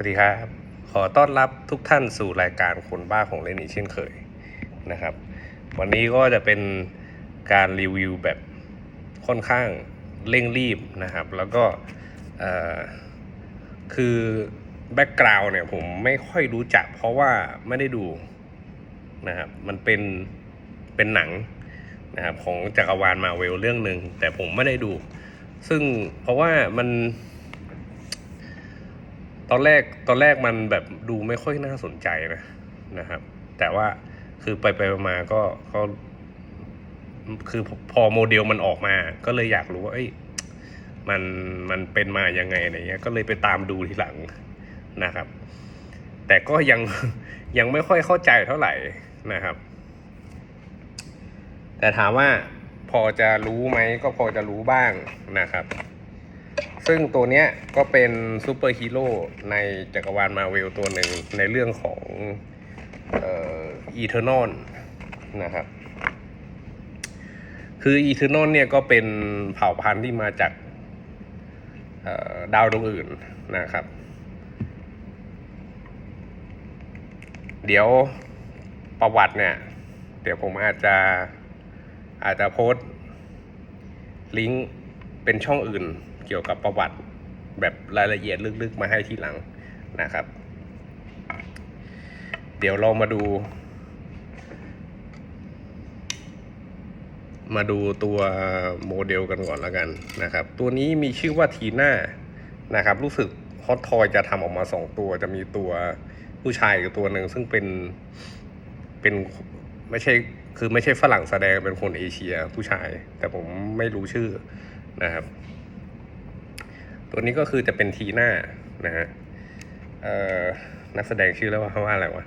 สวัสดีครับ ขอต้อนรับทุกท่านสู่รายการคนบ้าของเล่นอีกเช่นเคยนะครับ วันนี้ก็จะเป็นการรีวิวแบบค่อนข้างเร่งรีบนะครับ แล้วก็คือแบ็กกราวน์เนี่ยผมไม่ค่อยรู้จักเพราะว่าไม่ได้ดูนะครับมันเป็นเป็นหนังนะครับของจักรวาลมาเวลเรื่องหนึ่งแต่ผมไม่ได้ดู ซึ่งเพราะว่ามัน ตอนแรกตอนแรกมันแบบดูไม่ค่อยน่าสนใจนะนะครับ แต่ว่าคือไปไปมาก็ก็คือพอโมเดลมันออกมา ก็เลยอยากรู้ว่าเอ้ยมันมันเป็นมายังไงอะไรเงี้ยก็เลยไปตามดูทีหลังนะครับ แต่ก็ยังยังไม่ค่อยเข้าใจเท่าไหร่นะครับ แต่ถามว่าพอจะรู้ไหมก็พอจะรู้บ้างนะครับ ซึ่งตัวเนี้ยก็เป็นซูเปอร์ฮีโร่ในจักรวาลมาเวลตัวหนึ่งในเรื่องของเอ่ออีเทอร์นอลนะครับ คืออีเทอร์นอลเนี่ยก็เป็นเผ่าพันธุ์ที่มาจากดาวดวงอื่นนะครับ เดี๋ยวประวัติเนี่ย เดี๋ยวผมอาจจะอาจจะโพสต์ลิงก์เป็นช่องอื่น เกี่ยวกับประวัติแบบรายละเอียดลึกๆ มาให้ทีหลังนะครับ เดี๋ยวเรามาดู มาดูตัวโมเดลกันก่อนแล้วกันนะครับ ตัวนี้มีชื่อว่าทีน่านะครับ รู้สึกฮอตทอยจะทำออกมาสองตัวจะมีตัวผู้ชายกับตัวหนึ่งซึ่งเป็นเป็นไม่ใช่คือไม่ใช่ฝรั่งแสดงเป็นคนเอเชียผู้ชาย แต่ผมไม่รู้ชื่อนะครับ ตัวนี้ก็คือจะเป็นทีน่านะฮะนักแสดงชื่อแล้วว่าว่าอะไรวะ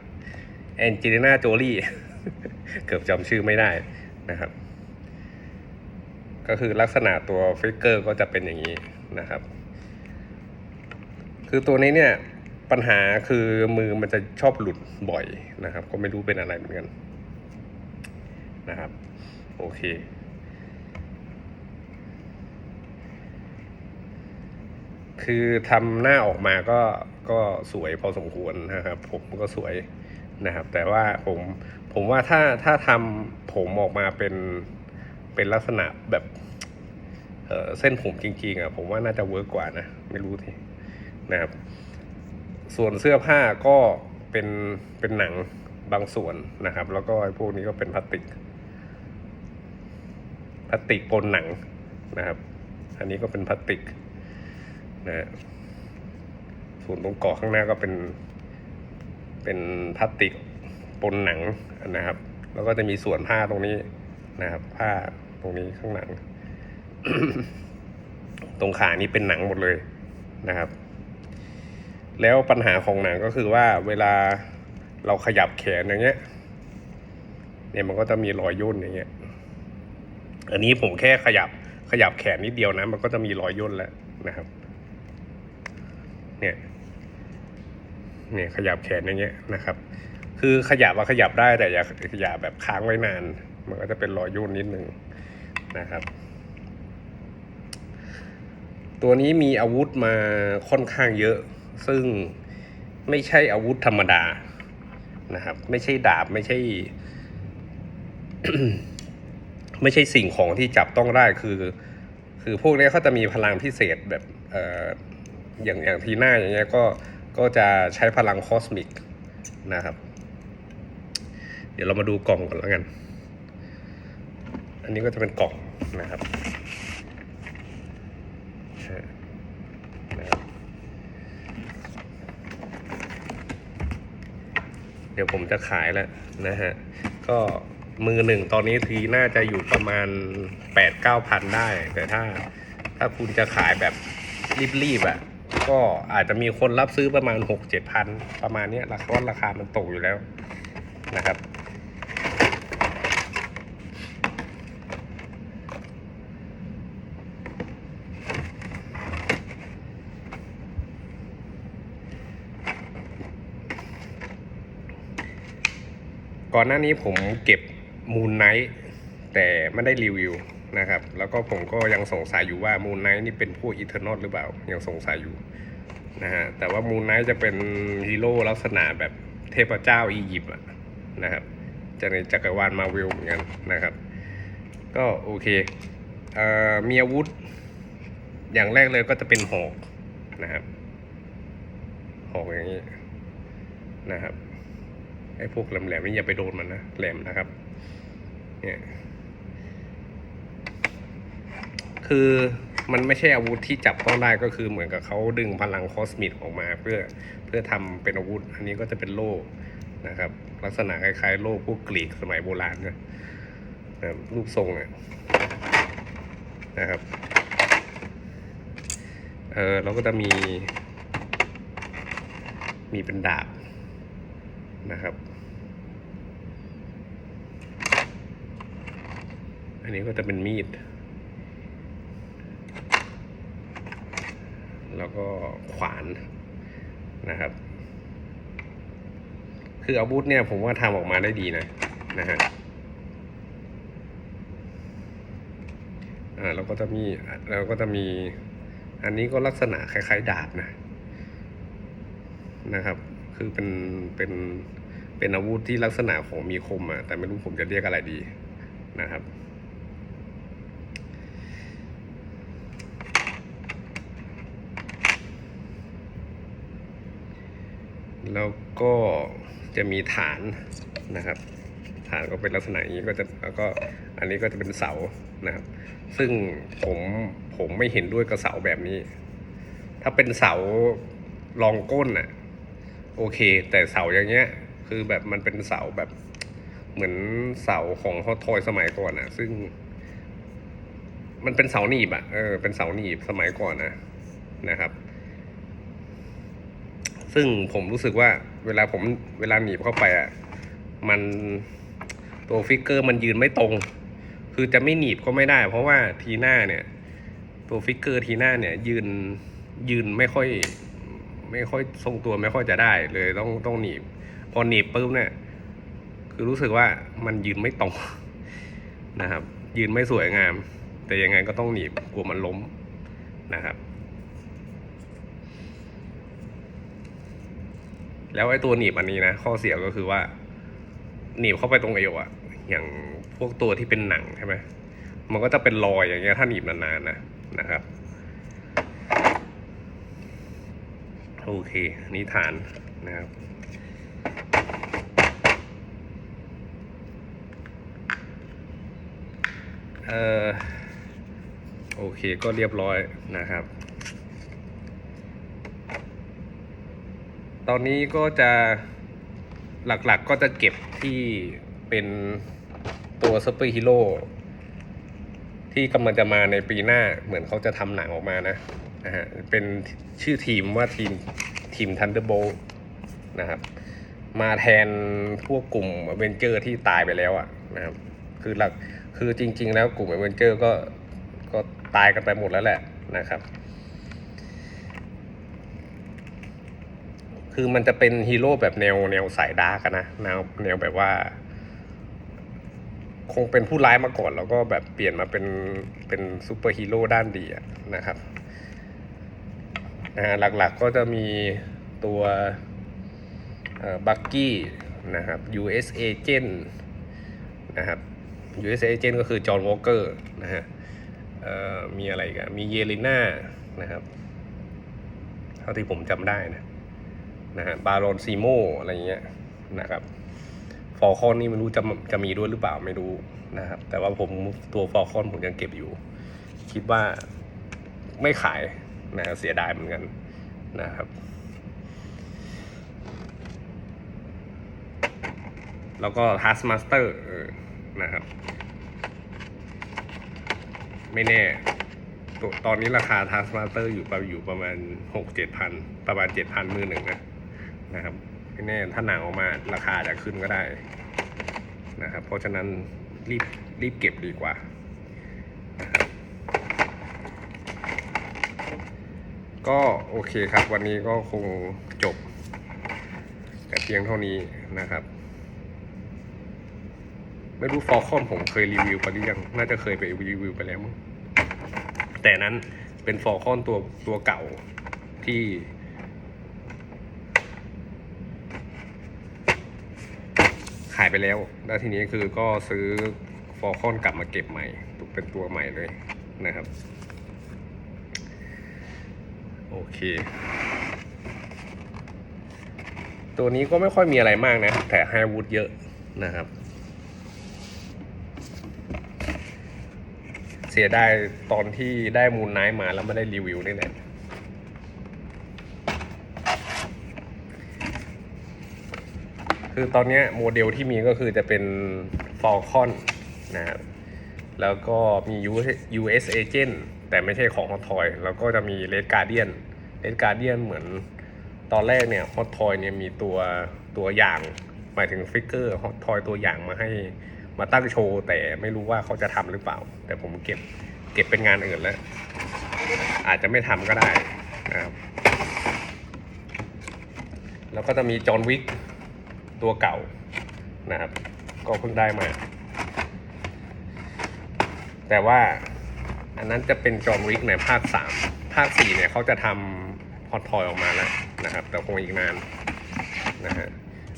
แอนเจลิน่าโจลี่เกือบจำชื่อไม่ได้นะครับ ก็คือลักษณะตัวฟิกเกอร์ก็จะเป็นอย่างนี้นะครับ คือตัวนี้เนี่ยปัญหาคือมือมันจะชอบหลุดบ่อยนะครับ ก็ไม่รู้เป็นอะไรเหมือนกันนะครับ โอเค คือทำหน้าออกมาก็ก็สวยพอสมควรนะครับ ผมก็สวยนะครับ แต่ว่าผมผมว่าถ้าถ้าทำผมออกมาเป็นเป็นลักษณะแบบเเส้นผมจริง ๆอะผมว่าน่าจะเวิร์กกว่านะ ไม่รู้ทีนะครับ ส่วนเสื้อผ้าก็เป็นเป็นหนังบางส่วนนะครับ แล้วก็พวกนี้ก็เป็นพลาสติกพลาสติกปนหนังนะครับ อันนี้ก็เป็นพลาสติก นะส่วนตรงเกาะข้างหน้าก็เป็น เป็นพลาสติกปนหนังนะครับ แล้วก็จะมีส่วนผ้าตรงนี้นะครับผ้าตรงนี้ข้างหลัง ตรงขานี้เป็นหนังหมดเลยนะครับ แล้วปัญหาของหนังก็คือว่าเวลาเราขยับแขนอย่างเงี้ย เนี่ยมันก็จะมีรอยย่นอย่างเงี้ย อันนี้ผมแค่ขยับขยับแขนนิดเดียวนะ มันก็จะมีรอยย่นแล้วนะครับ เนี่ยเนี่ยขยับแขนอย่างเงี้ยนะครับ คือขยับว่าขยับได้แต่อย่าอย่าแบบค้างไว้นาน มันก็จะเป็นรอยยุ่นนิดนึงนะครับ ตัวนี้มีอาวุธมาค่อนข้างเยอะ ซึ่งไม่ใช่อาวุธธรรมดานะครับ ไม่ใช่ดาบไม่ใช่ ไม่ใช่สิ่งของที่จับต้องได้คือ คือพวกนี้เขาจะมีพลังพิเศษแบบ อย่างอย่างทีหน้าอย่างเงี้ยก็ก็จะใช้พลังคอสมิกนะครับ เดี๋ยวเรามาดูกล่องก่อนแล้วกัน อันนี้ก็จะเป็นกล่องนะครับเดี๋ยวผมจะขายแล้วนะฮะ ก็มือหนึ่งตอนนี้ทีน่าจะอยู่ประมาณแปดเก้าพันได้ แต่ถ้า ถ้าคุณจะขายแบบรีบๆอะ่ะ ก็อาจจะมีคนรับซื้อประมาณหกเจ็ดพันประมาณนี้ราคาราคามันตกอยู่แล้วนะครับ ก่อนหน้านี้ผมเก็บมูนไนท์แต่ไม่ได้รีวิว นะครับ แล้วก็ผมก็ยังสงสัยอยู่ว่ามูนไนท์นี่เป็นพวกอีเทอร์นอลหรือเปล่า ยังสงสัยอยู่นะฮะ แต่ว่ามูนไนท์จะเป็นฮีโร่ลักษณะแบบเทพเจ้าอียิปต์นะครับ จะในจักรวาลมาวิลเหมือนกันนะครับ ก็โอเคเอ่อมีอาวุธ อย่างแรกเลยก็จะเป็นหอกนะครับ หอกอย่างนี้นะครับไอ้พวกแหลมๆนี่อย่าไปโดนมันนะแหลมนะครับเนี่ย คือมันไม่ใช่อาวุธที่จับต้องได้ก็คือเหมือนกับเขาดึงพลังคอสมิกออกมา เพื่อเพื่อทำเป็นอาวุธ อันนี้ก็จะเป็นโล่นะครับ ลักษณะคล้ายๆ โล่พวกกรีกสมัยโบราณนะรูปทรงนะครับเออเราก็จะมี มีเป็นดาบนะครับ อันนี้ก็จะเป็นมีด แล้วก็ขวานนะครับ คืออาวุธเนี่ยผมว่าทำออกมาได้ดีนะนะฮะอ่าเราก็จะมีเราก็จะมีอันนี้ก็ลักษณะคล้าย ๆ ดาบนะนะครับ คือเป็นเป็นเป็นอาวุธที่ลักษณะของมีคมอะแต่ไม่รู้ผมจะเรียกอะไรดีนะครับ แล้วก็จะมีฐานนะครับ ฐานก็เป็นลักษณะอย่างนี้ก็จะแล้วก็อันนี้ก็จะเป็นเสานะครับ ซึ่งผมผมไม่เห็นด้วยกับเสาแบบนี้ ถ้าเป็นเสารองก้นน่ะโอเค แต่เสาอย่างเงี้ย คือแบบมันเป็นเสาแบบเหมือนเสาของฮอตทอยสมัยก่อนน่ะซึ่ง มันเป็นเสาหนีบอะเออเป็นเสาหนีบสมัยก่อนนะนะครับ ซึ่งผมรู้สึกว่าเวลาผมเวลาหนีบเข้าไปอะมันตัวฟิกเกอร์มันยืนไม่ตรง คือจะไม่หนีบก็ไม่ได้ เพราะว่าทีหน้าเนี่ย ตัวฟิกเกอร์ทีหน้าเนี่ย ยืนยืนไม่ค่อย ไม่ค่อยทรงตัวไม่ค่อยจะได้ เลยต้องต้องหนีบ พอหนีบปุ๊บเนี่ย คือรู้สึกว่ามันยืนไม่ตรงนะครับ ยืนไม่สวยงาม แต่ยังไงก็ต้องหนีบกลัวมันล้มนะครับ แล้วไอ้ตัวหนีบอันนี้นะ ข้อเสียก็คือว่า หนีบเข้าไปตรงเอวอะอย่างพวกตัวที่เป็นหนังใช่ไหมมันก็จะเป็นรอยอย่างเงี้ยถ้าหนีบนานๆนะนะครับโอเคนนี่ฐานนะครับเออโอเคก็เรียบร้อยนะครับ อนนี้ก็จะหลักๆก็จะเก็บที่เป็นตัวซูเปอร์ฮีโร่ที่กำลังจะมาในปีหน้าเหมือนเขาจะทำหนังออกมานะนะฮะเป็นชื่อทีมว่าทีมทีม Thunderbolt นะครับ มาแทนพวกกลุ่มเวนเจอร์ที่ตายไปแล้วอะนะครับ คือหลักคือจริง ๆ แล้วกลุ่มเวนเจอร์ก็ก็ตายกันไปหมดแล้วแหละนะครับ คือมันจะเป็นฮีโร่แบบแนวแนวสายดาร์กอะนะแนวแนวแบบว่า คงเป็นผู้ร้ายมาก่อน แล้วก็แบบเปลี่ยนมาเป็นเป็นซูเปอร์ฮีโร่ด้านดีนะครับนะหลักๆก็จะมีตัวบักกี้นะครับ US Agent นะครับ US Agent ก็คือจอห์นวอลเกอร์นะฮะมีอะไรกันมีเยลิน่านะครับ เท่าที่ผมจำได้นะ นะฮะบารอนซีโมอะไรเงี้ยนะครับฟอลคอนนี่ไม่รู้จะจะมีด้วยหรือเปล่าไม่รู้นะครับ แต่ว่าผมตัวฟอลคอนผมยังเก็บอยู่ คิดว่าไม่ขายนะเสียดายเหมือนกันนะครับ แล้วก็ทัสมาสเตอร์นะครับ ไม่แน่ตัวตอนนี้ราคาทัสมาสเตอร์อยู่ประอยู่ประมาณหกเจ็ดพันประมาณเจ็ดพันมือหนึ่งนะ นะครับไม่แน่ถ้าหนังออกมาราคาจะขึ้นก็ได้นะครับ เพราะฉะนั้นรีบรีบเก็บดีกว่านะครับก็โอเคครับ วันนี้ก็คงจบ แต่เพียงเท่านี้นะครับ ไม่รู้ฟอลคอนผมเคยรีวิวไปหรือยังน่าจะเคยไปรีวิวไปแล้วมั้งแต่นั้นเป็นฟอลคอนตัวตัวเก่าที่ายไปแล้ว แล้วทีนี้คือก็ซื้อฟอร์คอนกลับมาเก็บใหม่เป็นตัวใหม่เลยนะครับ โอเค ตัวนี้ก็ไม่ค่อยมีอะไรมากนะ แต่ไฮวูดเยอะนะครับ เสียดายตอนที่ได้มูลไนท์มาแล้วไม่ได้รีวิวนี่แหละ คือตอนนี้โมเดลที่มีก็คือจะเป็น Falcon นะครับแล้วก็มี US Agent แต่ไม่ใช่ของ Hot Toy แล้วก็จะมี Red Guardian Red Guardian เหมือนตอนแรกเนี่ย Hot Toy เนี่ยมีตัวตัวอย่าง หมายถึงฟิกเกอร์ Hot Toy ตัวอย่างมาให้มาตั้งโชว์ แต่ไม่รู้ว่าเขาจะทำหรือเปล่า แต่ผมเก็บเก็บเป็นงานอื่นแล้ว อาจจะไม่ทำก็ได้นะครับแล้วก็จะมีจอห์นวิก ตัวเก่านะครับ ก็เพิ่งได้มา แต่ว่าอันนั้นจะเป็นจอห์นวิกในภาคสามภาคสี่เนี่ยเขาจะทำฮอตทอยออกมาแล้วนะครับ แต่คงอีกนานนะฮะ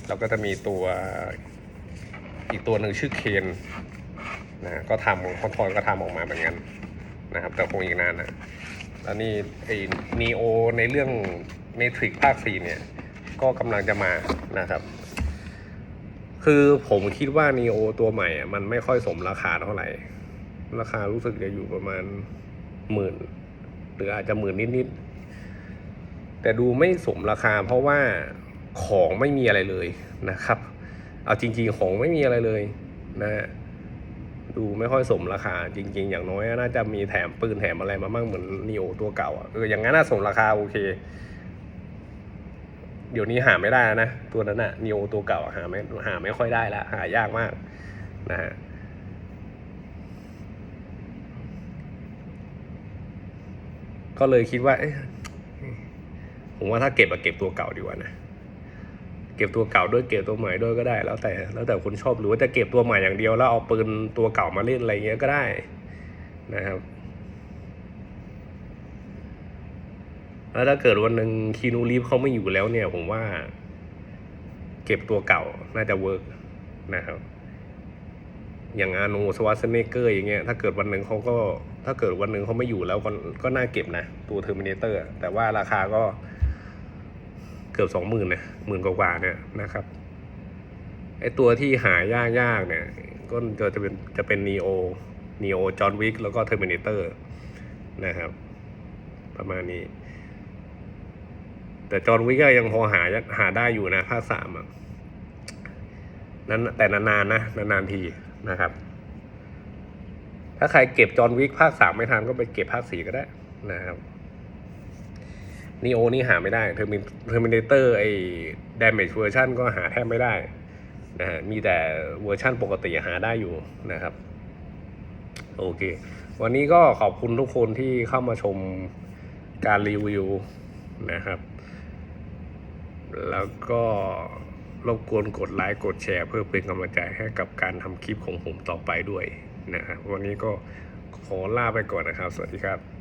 แล้วก็จะมีตัวอีกตัวหนึ่งชื่อเคนนะฮะก็ทำฮอตทอยก็ทำออกมาเหมือนกันนะครับ แต่คงอีกนานนะแล้วนี่ไอ้นีโอในเรื่องเมทริกภาคสี่เนี่ย ก็กำลังจะมานะครับ คือผมคิดว่า n ีโอตัวใหม่อะมันไม่ค่อยสมราคาเท่าไหร่ ราคารู้สึกจะอยู่ประมาณหมื่นหรืออาจจะหมื่นนิดๆ แต่ดูไม่สมราคาเพราะว่าของไม่มีอะไรเลยนะครับ เอาจริง ๆ ของไม่มีอะไรเลยนะฮะดูไม่ค่อยสมราคา จริง ๆ อย่างน้อยน่าจะมีแถมปืนแถมอะไรมาบ้างเหมือนนีโอตัวเก่าอะเอออย่างนั้นน่าสมราคาโอเค เดี๋ยวนี้หาไม่ได้แล้วนะ ตัวนั้นอะนิโอตัวเก่าหาไม่หาไม่ค่อยได้ละหายากมากนะฮะก็เลยคิดว่าผมว่าถ้าเก็บอะเก็บตัวเก่าดีกว่านะเก็บตัวเก่าด้วยเก็บตัวใหม่ด้วยก็ได้ แล้วแต่แล้วแต่คนชอบหรือว่าจะเก็บตัวใหม่อย่างเดียวแล้วเอาปืนตัวเก่ามาเล่นอะไรเงี้ยก็ได้นะครับ แล้วถ้าเกิดวันหนึ่งคีนูรีฟเขาไม่อยู่แล้วเนี่ย ผมว่า เก็บตัวเก่าน่าจะเวิร์กนะครับ อย่างอาโนสวาสเนเกอร์อย่างเงี้ย ถ้าเกิดวันหนึ่งเขาก็ ถ้าเกิดวันหนึ่งเขาไม่อยู่แล้วก็ก็น่าเก็บนะ ตัวเทอร์มินเตอร์แต่ว่าราคาก็เกือบสองหมื่นนะหมื่นกว่าเนี่ยนะครับไอตัวที่หายากๆเนี่ย ก็จะจะเป็นจะเป็นนีโอนีโอจอห์นวิกแล้วก็เทอร์มินเตอร์นะครับ ประมาณนี้ แต่จอห์นวิกก็ยังพอหาหาได้อยู่นะภาคสามอะนั้นแต่นานๆนะนานๆทีนะครับ ถ้าใครเก็บจอห์นวิกภาคสามไม่ทันก็ไปเก็บภาคสี่ก็ได้นะครับนีโอนี่หาไม่ได้เทอร์มิเทอร์มินเตอร์ไอ้ damage version ก็หาแทบไม่ได้นะฮะมีแต่เวอร์ชั่นปกติหาได้อยู่นะครับ โอเค วันนี้ก็ขอบคุณทุกคนที่เข้ามาชมการรีวิวนะครับ แล้วก็รบกวนกดไลค์กดแชร์ เพื่อเป็นกำลังใจให้กับการทำคลิปของผมต่อไปด้วยนะครับวันนี้ก็ขอลาไปก่อนนะครับ สวัสดีครับ